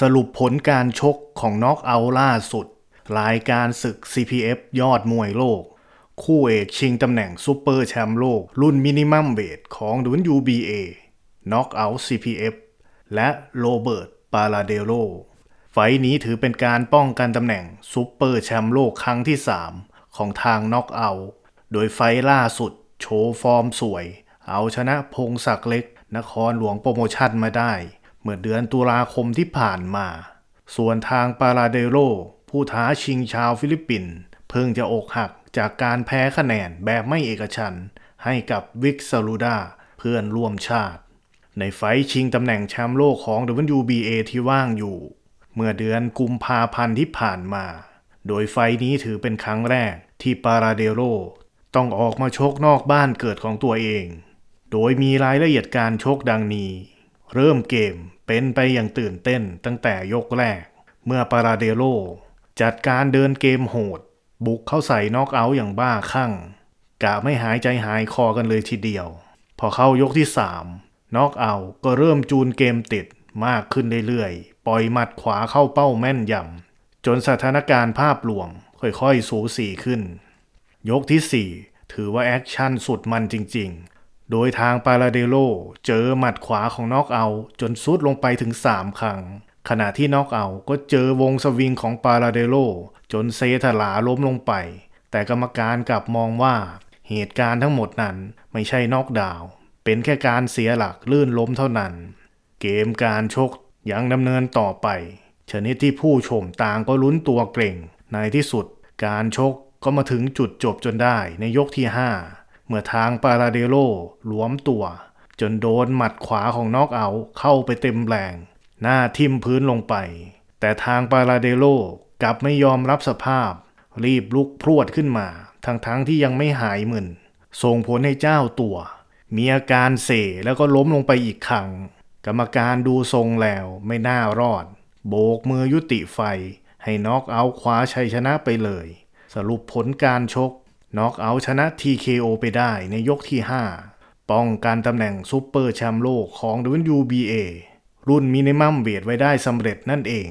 สรุปผลการชกของน็อกเอาล่าสุด รายการศึก CPF ยอดมวยโลก คู่เอกชิงตำแหน่งซูเปอร์แชมป์โลก รุ่นมินิมัมเวทของ WBA น็อกเอาท์ CPF และโรเบิร์ตปาลาเดโรไฟท์นี้ถือเป็นการป้องกันตำแหน่งซูเปอร์แชมป์โลกครั้งที่ 3 ของทางน็อกเอาท์โดยไฟล่าสุดโชว์ฟอร์มสวย เอาชนะพงศักดิ์เล็ก นครหลวงโปรโมชั่นมาได้ เมื่อเดือนตุลาคมที่ผ่านมา ส่วนทางปาราเดโรผู้ท้าชิงชาวฟิลิปปินส์เพิ่งจะอกหักจากการแพ้คะแนนแบบไม่เอกฉันให้กับวิกซาลูดาเพื่อนร่วมชาติ ในไฟชิงตำแหน่งแชมป์โลกของ WBA ที่ว่างอยู่ เมื่อเดือนกุมภาพันธ์ที่ผ่านมา โดยไฟนี้ถือเป็นครั้งแรกที่ปาราเดโรต้องออกมาชกนอกบ้านเกิดของตัวเอง โดยมีรายละเอียดการชกดังนี้ เริ่มเกมเป็นไปอย่างตื่นเต้นตั้งแต่ยกแรก เมื่อปาราเดโรจัดการเดินเกมโหด บุกเข้าใส่น็อกเอาท์อย่างบ้าคลั่งกะไม่หายใจหายคอกันเลยทีเดียว พอเข้ายกที่ 3น็อกเอาท์ก็เริ่มจูนเกมติดมากขึ้นเรื่อยๆ ปล่อยหมัดขวาเข้าเป้าแม่นยำจนสถานการณ์ภาพรวมค่อยๆ สูสีขึ้น ยกที่ 4 ถือว่าแอคชั่นสุดมันจริงๆ โดยทางปาราเดโลเจอหมัดขวาของน็อกเอา จนซุดลงไปถึง 3 ครั้ง ขณะที่น็อกเอาก็เจอวงสวิงของปาราเดโลจนเซถลาล้มลงไป แต่กรรมการกลับมองว่า เหตุการณ์ทั้งหมดนั้นไม่ใช่น็อกดาวเป็นแค่การเสียหลักลื่นล้มเท่านั้น เกมการชกยังดำเนินต่อไป ชนิดที่ผู้ชมต่างก็ลุ้นตัวเกรงในที่สุด การชกก็มาถึงจุดจบจนได้ในยกที่ 5 เมื่อทางปาราเดโลหลวมตัว จนโดนหมัดขวาของน็อกเอาเข้าไปเต็มแรง หน้าทิ่มพื้นลงไป แต่ทางปาราเดโลกลับไม่ยอมรับสภาพ รีบลุกพรวดขึ้นมาทั้งๆทที่ยังไม่หายมึนส่งผลให้เจ้าตัว มีอาการเสแล้วก็ล้มลงไปอีกครั้งกรรมการดูทรงแล้วไม่น่ารอด โบกมือยุติไฟ ให้น็อกเอาคว้าชัยชนะไปเลย สรุปผลการชก น็อกเอาท์ชนะ TKO ไปได้ในยกที่ 5 ป้องกันตำแหน่งซูเปอร์แชมป์โลกของ WBA รุ่นมินิมัมเวทไว้ได้สำเร็จนั่นเอง